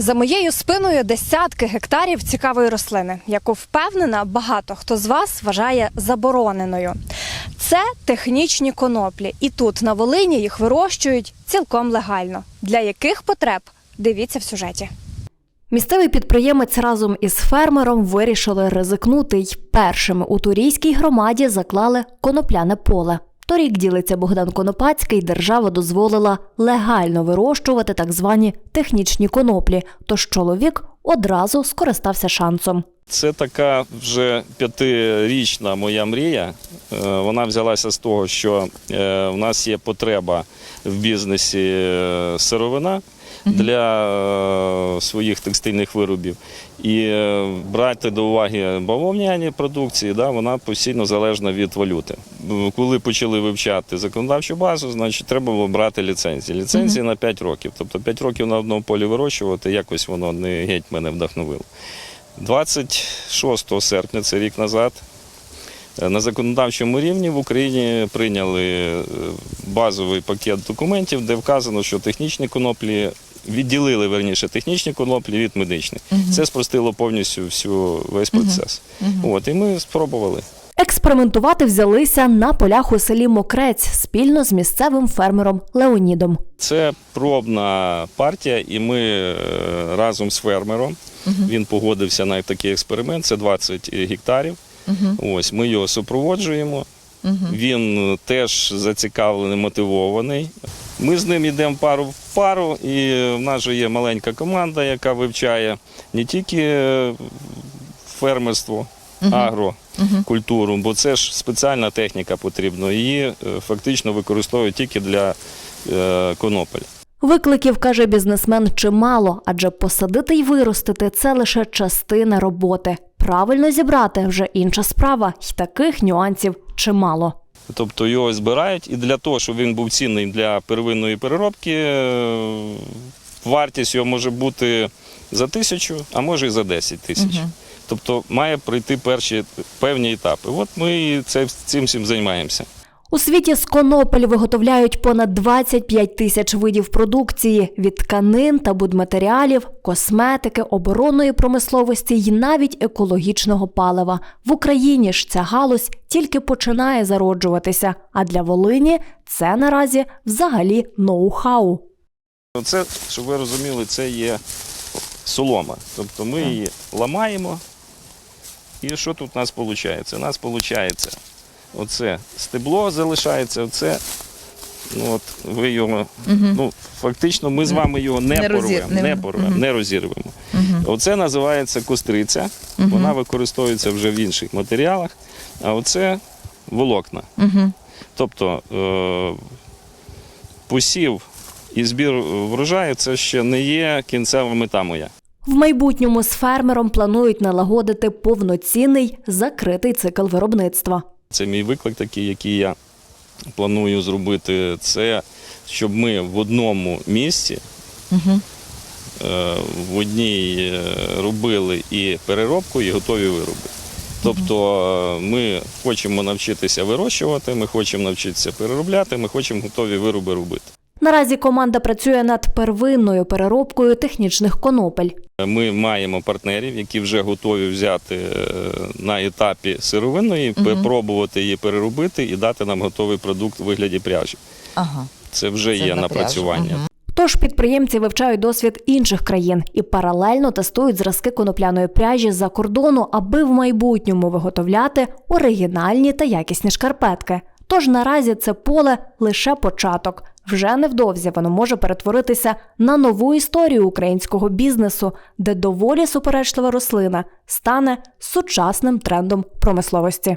За моєю спиною десятки гектарів цікавої рослини, яку впевнена, багато хто з вас вважає забороненою. Це технічні коноплі, і тут на Волині їх вирощують цілком легально. Для яких потреб? Дивіться в сюжеті. Місцевий підприємець разом із фермером вирішили ризикнути й першими у турійській громаді заклали конопляне поле. Торік ділиться Богдан Конопацький, держава дозволила легально вирощувати так звані технічні коноплі. Тож чоловік одразу скористався шансом. Це така вже п'ятирічна моя мрія. Е, Вона взялася з того, що е, в нас є потреба в бізнесі е, сировина для е, своїх текстильних виробів. І е, брати до уваги бавовняні продукції, да, вона постійно залежна від валюти. Коли почали вивчати законодавчу базу, значить треба було брати ліцензії. Ліцензії на 5 років. Тобто 5 років на одному полі вирощувати, якось воно не геть мене вдохновило. 26 серпня, це рік назад, на законодавчому рівні в Україні прийняли е, базовий пакет документів, де вказано, що технічні коноплі відділили верніше технічні коноплі від медичних. Це спростило повністю всю весь процес. От і ми спробували. Експериментувати взялися на полях у селі Мокрець спільно з місцевим фермером Леонідом. Це пробна партія, і ми е, разом з фермером він погодився на такий експеримент. Це 20 гектарів. Ось ми його супроводжуємо. Він теж зацікавлений, мотивований. Ми з ним йдемо пару в пару, і в нас же є маленька команда, яка вивчає не тільки е, фермерство, агрокультуру, бо це ж спеціальна техніка потрібна. Її е, фактично використовують тільки для е, конопель. Викликів каже бізнесмен чимало, адже посадити й виростити це лише частина роботи. Правильно зібрати вже інша справа, й таких нюансів чимало. Тобто його збирають, і для того, щоб він був цінний для первинної переробки, е, вартість його може бути за тисячу, а може і за 10 тисяч. Тобто має пройти перші певні етапи. От ми цим всім займаємося. У світі з конопель виготовляють понад 25 тисяч видів продукції від тканин та будматеріалів, косметики, оборонної промисловості й навіть екологічного палива. В Україні ж ця галузь тільки починає зароджуватися. А для Волині це наразі взагалі ноу-хау. Це, щоб ви розуміли, це є солома. Тобто ми її ламаємо. І що тут у нас виходить? У нас виходить оце стебло залишається, оце. Ну, от ви його, ну, фактично, ми з вами його не, Не порвемо, не- не, порвемо, не розірвемо. Оце називається костриця, вона використовується вже в інших матеріалах, а оце волокна. Тобто е, посів і збір врожаю це ще не є кінцева мета моя. В майбутньому з фермером планують налагодити повноцінний закритий цикл виробництва. Це мій виклик такий, який я планую зробити. Це щоб ми в одному місці угу. в одній е, робили і переробку, і готові вироби. Тобто е, ми хочемо навчитися вирощувати, ми хочемо навчитися переробляти, ми хочемо готові вироби робити. Наразі команда працює над первинною переробкою технічних конопель. Ми маємо партнерів, які вже готові взяти е, на етапі сировинної, пробувати її переробити і дати нам готовий продукт у вигляді пряжі. Ага. Це вже Це є напрацювання. Тож підприємці вивчають досвід інших країн і паралельно тестують зразки конопляної пряжі з-за кордону, аби в майбутньому виготовляти оригінальні та якісні шкарпетки. Тож наразі це поле лише початок. Вже невдовзі воно може перетворитися на нову історію українського бізнесу, де доволі суперечлива рослина стане сучасним трендом промисловості.